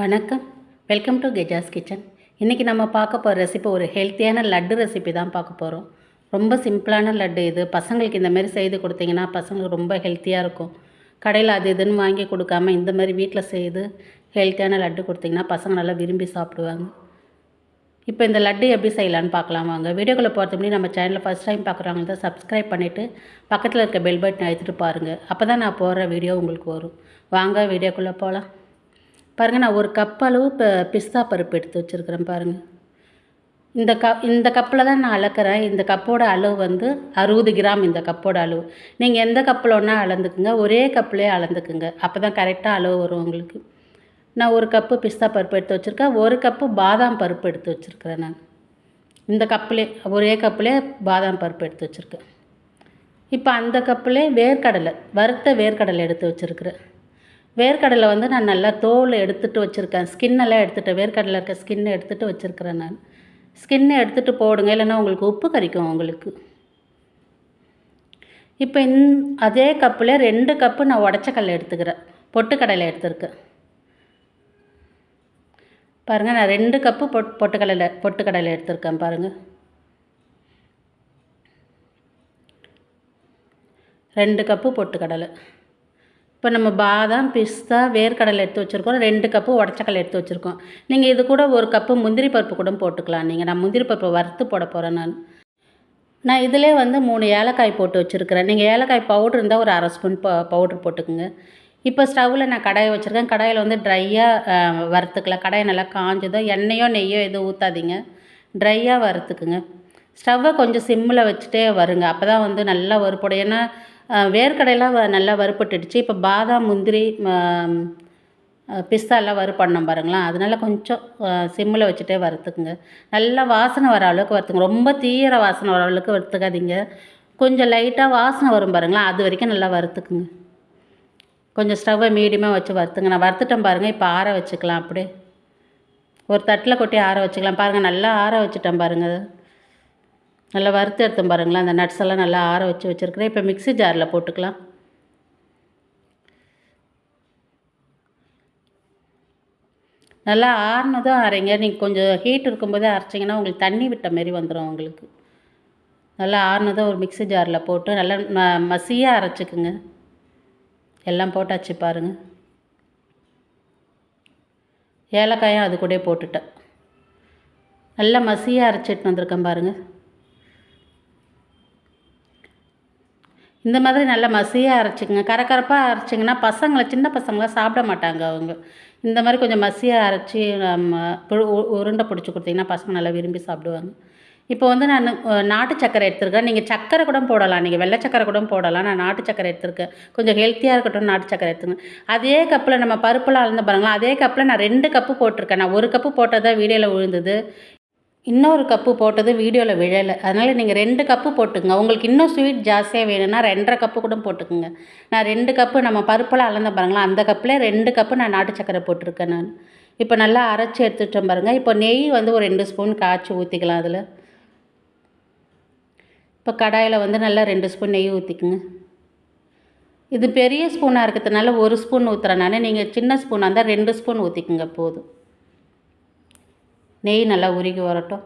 வணக்கம். Welcome to கெஜாஸ் kitchen இன்றைக்கி நம்ம பார்க்க போகிற ரெசிபி ஒரு ஹெல்த்தியான லட்டு ரெசிபி தான் பார்க்க போகிறோம் ரொம்ப சிம்பிளான லட்டு இது. பசங்களுக்கு இந்த மாதிரி செய்து கொடுத்தீங்கன்னா பசங்களுக்கு ரொம்ப ஹெல்த்தியாக இருக்கும். கடையில் அது இதுன்னு வாங்கி கொடுக்காம இந்த மாதிரி வீட்டில் செய்து ஹெல்த்தியான லட்டு கொடுத்தீங்கன்னா பசங்க நல்லா விரும்பி சாப்பிடுவாங்க. இப்போ இந்த லட்டு எப்படி செய்யலான்னு பார்க்கலாம் வாங்க. வீடியோக்குள்ளே போகிறது முன்னாடி நம்ம சேனலில் ஃபஸ்ட் டைம் பார்க்குறவங்க தான் சப்ஸ்கிரைப் பண்ணிவிட்டு பக்கத்தில் இருக்க பெல் பட்டன் அழுத்திட்டு பாருங்கள் அப்போ தான் நான் போடுற வீடியோ உங்களுக்கு வரும். வாங்க வீடியோக்குள்ளே போகலாம் பாருங்கள் நான் ஒரு கப் அளவு இப்போ பிஸ்தா பருப்பு எடுத்து வச்சுருக்கிறேன் பாருங்கள் இந்த க இந்த கப்பில் தான் நான் அளக்கிறேன். இந்த கப்போட அளவு வந்து அறுபது கிராம் இந்த கப்போட அளவு. நீங்கள் எந்த கப்பில் ஒன்றா அளந்துக்குங்க ஒரே கப்லேயே அளந்துக்குங்க. அப்போ தான் கரெக்டாக அளவு வரும் உங்களுக்கு. நான் ஒரு கப்பு பிஸ்தா பருப்பு எடுத்து வச்சுருக்கேன். ஒரு கப்பு பாதாம் பருப்பு எடுத்து வச்சுருக்கிறேன் நான். இந்த கப்பிலே ஒரே கப்பிலே பாதாம் பருப்பு எடுத்து வச்சுருக்கேன். இப்போ அந்த கப்பிலே வேர்க்கடலை வறுத்த வேர்க்கடலை எடுத்து வச்சுருக்கிறேன். வேர்க்கடலை வந்து நான் நல்லா தோல் எடுத்துகிட்டு வச்சுருக்கேன். ஸ்கின்னெல்லாம் எடுத்துகிட்டு வேர்க்கடலை இருக்க ஸ்கின்னை எடுத்துகிட்டு வச்சுருக்கிறேன் நான். ஸ்கின்னை எடுத்துகிட்டு போடுங்க இல்லைன்னா உங்களுக்கு உப்பு கறிக்கும் உங்களுக்கு. இப்போ இந் அதே கப்பில் ரெண்டு கப்பு நான் உடச்ச கடலை எடுத்துக்கிறேன். பொட்டுக்கடலை எடுத்துருக்கேன். பாருங்கள் நான் ரெண்டு கப்பு பொட் பொட்டுக்கடலை பொட்டுக்கடலை எடுத்திருக்கேன் பாருங்கள் ரெண்டு கப்பு பொட்டுக்கடலை. இப்போ நம்ம பாதாம் பிஸ்தா வேர்க்கடலை எடுத்து வச்சுருக்கோம். ரெண்டு கப்பு உடச்சக்கடலை எடுத்து வச்சுருக்கோம். நீங்கள் இது கூட ஒரு கப்பு முந்திரி பருப்பு கூட போட்டுக்கலாம். நீங்கள் நான் முந்திரி பருப்பை வறுத்து போட போகிறேன் நான். நான் இதிலே வந்து மூணு ஏலக்காய் போட்டு வச்சுருக்கிறேன். நீங்கள் ஏலக்காய் பவுட்ரு இருந்தால் ஒரு அரை ஸ்பூன் ப பவுட்ரு போட்டுக்குங்க. இப்போ ஸ்டவ்வில் நான் கடாயை வச்சுருக்கேன். கடாயில் வந்து ட்ரையாக வறுத்துக்கலாம். கடாயை நல்லா காஞ்சதோ எண்ணெயோ நெய்யோ எதுவும் ஊற்றாதீங்க ட்ரையாக வறுத்துக்குங்க. ஸ்டவ்வை கொஞ்சம் சிம்மில் வச்சுட்டே வருங்க. அப்போ தான் வந்து நல்லா வறுப்படும் ஏன்னா வேர்க்கடையெல்லாம் வ நல்லா வறுப்பட்டுடுச்சு இப்போ பாதாம் முந்திரி பிஸ்தாலாம் வறுப்பண்ணோம் பாருங்களேன். அதனால கொஞ்சம் சிம்மில் வச்சுட்டே வறுத்துக்குங்க. நல்லா வாசனை வர அளவுக்கு வறுத்துங்க. ரொம்ப தீர வாசனை வர அளவுக்கு வறுத்துக்காதீங்க. கொஞ்சம் லைட்டாக வாசனை வரும் பாருங்களேன். அது வரைக்கும் நல்லா வறுத்துக்குங்க. கொஞ்சம் ஸ்டவ்வை மீடியமாக வச்சு வறுத்துங்க. நான் வறுத்துட்டேன் பாருங்கள் இப்போ ஆற வச்சுக்கலாம் அப்படியே. ஒரு தட்டில் கொட்டி ஆற வச்சுக்கலாம். பாருங்கள் நல்லா ஆற வச்சுட்டேன் பாருங்கள் நல்லா வறுத்து எடுத்தோம் பாருங்களேன். அந்த நட்ஸ் எல்லாம் நல்லா ஆற வச்சு வச்சுருக்கிறேன். இப்போ மிக்ஸி ஜாரில் போட்டுக்கலாம். நல்லா ஆறுனதும் அரைங்க. நீங்கள் கொஞ்சம் ஹீட் இருக்கும்போதே அரைச்சிங்கன்னா உங்களுக்கு தண்ணி விட்ட மாரி வந்துடும் உங்களுக்கு. நல்லா ஆறுனதும் ஒரு மிக்ஸி ஜாரில் போட்டு நல்லா ம மசியாக அரைச்சிக்குங்க. எல்லாம் போட்டாச்சு பாருங்கள் ஏலக்காயும் அது கூட போட்டுட்டேன். நல்லா மசியாக அரைச்சிட்டு வந்திருக்கேன் பாருங்கள் இந்த மாதிரி நல்லா மசியாக அரைச்சிக்கங்க. கரக்கரப்பாக அரைச்சிங்கன்னா பசங்களை சின்ன பசங்களாம் சாப்பிட மாட்டாங்க அவங்க. இந்த மாதிரி கொஞ்சம் மசியாக அரைச்சி நம்ம உருண்டை பிடிச்சி கொடுத்தீங்கன்னா பசங்க நல்லா விரும்பி சாப்பிடுவாங்க. இப்போ வந்து நான் நாட்டு சக்கரை எடுத்திருக்கேன். நீங்கள் சக்கரை கூட போடலாம். நீங்கள் வெள்ளை சக்கரை கூட போடலாம். நான் நாட்டு சக்கரை எடுத்துருக்கேன். கொஞ்சம் ஹெல்த்தியாக இருக்கட்டும் நாட்டு சக்கரை எடுத்துங்க. அதே கப்பில் நம்ம பருப்புலாம் அளந்து பாருங்களா அதே கப்பில் நான் ரெண்டு கப்பு போட்டிருக்கேன். நான் ஒரு கப்பு போட்டதான் வீடியோவில் விழுந்தது. இன்னொரு கப்பு போட்டது வீடியோவில் விழலை. அதனால் நீங்கள் ரெண்டு கப்பு போட்டுங்க உங்களுக்கு இன்னும் ஸ்வீட் ஜாஸ்தியாக வேணும்னா ரெண்டரை கப்பு கூட போட்டுக்குங்க. நான் ரெண்டு கப்பு நம்ம பருப்பெல்லாம் அளந்த பாருங்களா அந்த கப்பில் ரெண்டு கப்பு நான் நாட்டு சக்கரை போட்டிருக்கேன் நான். இப்போ நல்லா அரைச்சி எடுத்துட்டோம் பாருங்கள் இப்போ நெய் வந்து ஒரு ரெண்டு ஸ்பூன் காய்ச்சி ஊற்றிக்கலாம் அதில். இப்போ கடாயில் வந்து நல்லா ரெண்டு ஸ்பூன் நெய் ஊற்றிக்குங்க இது பெரிய ஸ்பூனாக இருக்கிறதுனால ஒரு ஸ்பூன் ஊற்றுறேன் நான். நீங்கள் சின்ன ஸ்பூனாக இருந்தால் ரெண்டு ஸ்பூன் ஊற்றிக்குங்க போதும். நெய் நல்லா உருகி வரட்டும்.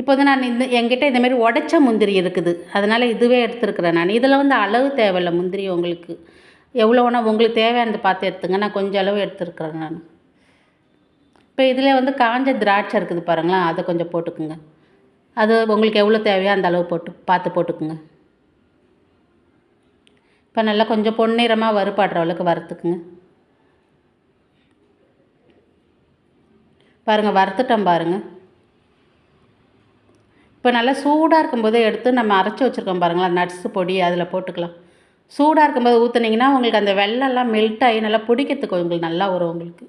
இப்போ வந்து நான் இந்த என்கிட்ட இந்தமாரி உடச்ச முந்திரி இருக்குது. அதனால் இதுவே எடுத்துருக்குறேன் நான். இதில் வந்து அளவு தேவையில்லை முந்திரி உங்களுக்கு. எவ்வளோ வேணால் உங்களுக்கு தேவையானது பார்த்து எடுத்துங்க. நான் கொஞ்சம் அளவு எடுத்துருக்குறேன் நான். இப்போ இதில் வந்து காஞ்ச திராட்சை இருக்குது பாருங்களேன். அதை கொஞ்சம் போட்டுக்குங்க. அது உங்களுக்கு எவ்வளோ தேவையோ அந்த அளவு போட்டு பார்த்து போட்டுக்குங்க. இப்போ நல்லா கொஞ்சம் பொன்னிறமாக வறுப்பாடுற அளவுக்கு வறுத்துக்குங்க. பாருங்கள் வறுத்துட்டோம் பாருங்கள் இப்போ நல்லா சூடாக இருக்கும்போதே எடுத்து நம்ம அரைச்சி வச்சுருக்கோம் பாருங்களேன் நட்ஸு பொடி அதில் போட்டுக்கலாம். சூடாக இருக்கும்போது ஊற்றுனீங்கன்னா உங்களுக்கு அந்த வெள்ளெல்லாம் மெல்ட் ஆகி நல்லா பிடிக்கிறதுக்கு உங்களுக்கு நல்லா வரும் உங்களுக்கு.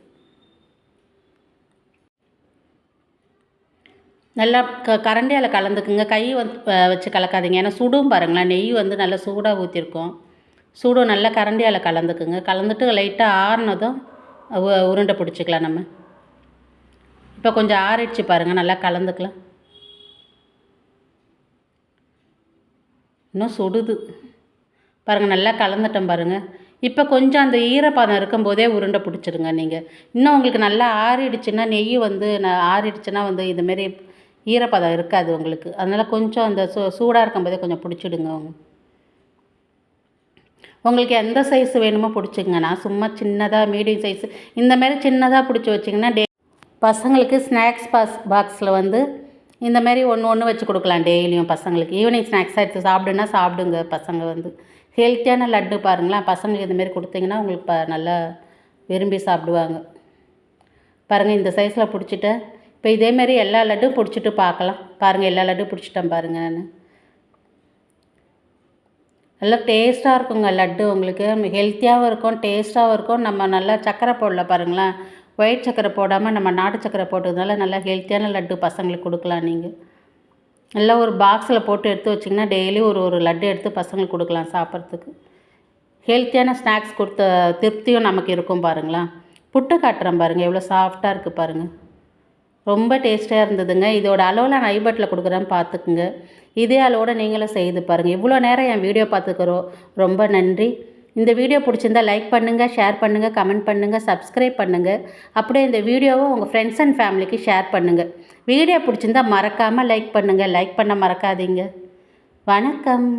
நல்லா க கரண்டியால் கலந்துக்குங்க. கை வந்து வச்சு கலக்காதீங்க. ஏன்னா சுடும் பாருங்களேன் நெய் வந்து நல்லா சூடாக ஊற்றிருக்கோம் சூடும் நல்லா கரண்டியால் கலந்துக்குங்க. கலந்துட்டு லைட்டாக ஆறுனதும் உருண்டை பிடிச்சிக்கலாம் நம்ம. இப்போ கொஞ்சம் ஆறிடுச்சு பாருங்கள் நல்லா கலந்துக்கலாம். இன்னும் சுடுது. பாருங்கள் நல்லா கலந்துட்டேன் பாருங்கள் இப்போ கொஞ்சம் அந்த ஈரப்பதம் இருக்கும்போதே உருண்டை பிடிச்சிருங்க நீங்கள் இன்னும் உங்களுக்கு நல்லா ஆறிடுச்சுன்னா நெய் வந்து நான் ஆறிடுச்சுன்னா வந்து இதுமாரி ஈரப்பதம் இருக்காது உங்களுக்கு. அதனால் கொஞ்சம் அந்த சூ சூடாக இருக்கும்போதே கொஞ்சம் பிடிச்சிடுங்க. உங்களுக்கு எந்த சைஸ் வேணுமோ பிடிச்சிங்க நான் சும்மா சின்னதாக மீடியம் சைஸ் இந்தமாரி சின்னதாக பிடிச்சி வச்சிங்கன்னா டே பசங்களுக்கு ஸ்நாக்ஸ் பாஸ் பாக்ஸில் வந்து இந்தமாரி ஒன்று ஒன்று வச்சு கொடுக்கலாம் டெய்லியும் பசங்களுக்கு. ஈவினிங் ஸ்நாக்ஸாக எடுத்து சாப்பிடுன்னா சாப்பிடுங்க பசங்க வந்து. ஹெல்த்தியான லட்டு பாருங்களேன். பசங்களுக்கு இந்தமாரி கொடுத்தீங்கன்னா உங்களுக்கு ப நல்லா விரும்பி சாப்பிடுவாங்க. பாருங்கள் இந்த சைஸில் பிடிச்சிட்டேன் இப்போ இதேமாரி எல்லா லட்டும் பிடிச்சிட்டு பார்க்கலாம். பாருங்கள் எல்லா லட்டும் பிடிச்சிட்டேன் பாருங்கள் நான். நல்லா டேஸ்ட்டாக இருக்குங்க லட்டு உங்களுக்கு. ஹெல்த்தியாகவும் இருக்கும் டேஸ்ட்டாகவும் இருக்கும். நம்ம நல்லா சக்கரை போடல பாருங்களேன். ஒயிட் சக்கரை போடாமல் நம்ம நாட்டு சக்கரை போட்டதுனால நல்லா ஹெல்த்தியான லட்டு பசங்களுக்கு கொடுக்கலாம் நீங்கள் நல்லா ஒரு பாக்ஸில் போட்டு எடுத்து வச்சிங்கன்னா டெய்லி ஒரு ஒரு லட்டு எடுத்து பசங்களுக்கு கொடுக்கலாம் சாப்பிட்றதுக்கு. ஹெல்த்தியான ஸ்நாக்ஸ் கொடுத்த திருப்தியும் நமக்கு இருக்கும் பாருங்களேன் புட்டு காட்டுறேன் பாருங்கள் எவ்வளோ சாஃப்டாக இருக்குது பாருங்கள் ரொம்ப டேஸ்ட்டாக இருந்ததுங்க. இதோட அளவில் நான் ஐபட்டில் கொடுக்குறேன் பார்த்துக்குங்க. இதே அளவோடு நீங்களும் செய்து பாருங்கள் இவ்வளோ நேரம் என் வீடியோ பார்த்துக்கிறோம். ரொம்ப நன்றி. இந்த வீடியோ பிடிச்சிருந்தா லைக் பண்ணுங்கள் ஷேர் பண்ணுங்கள் கமெண்ட் பண்ணுங்கள் சப்ஸ்கிரைப் பண்ணுங்கள் அப்படியே இந்த வீடியோவை உங்கள் ஃப்ரெண்ட்ஸ் அண்ட் ஃபேமிலிக்கு ஷேர் பண்ணுங்கள் வீடியோ பிடிச்சிருந்தா மறக்காமல் லைக் பண்ணுங்கள் லைக் பண்ண மறக்காதீங்க. வணக்கம்.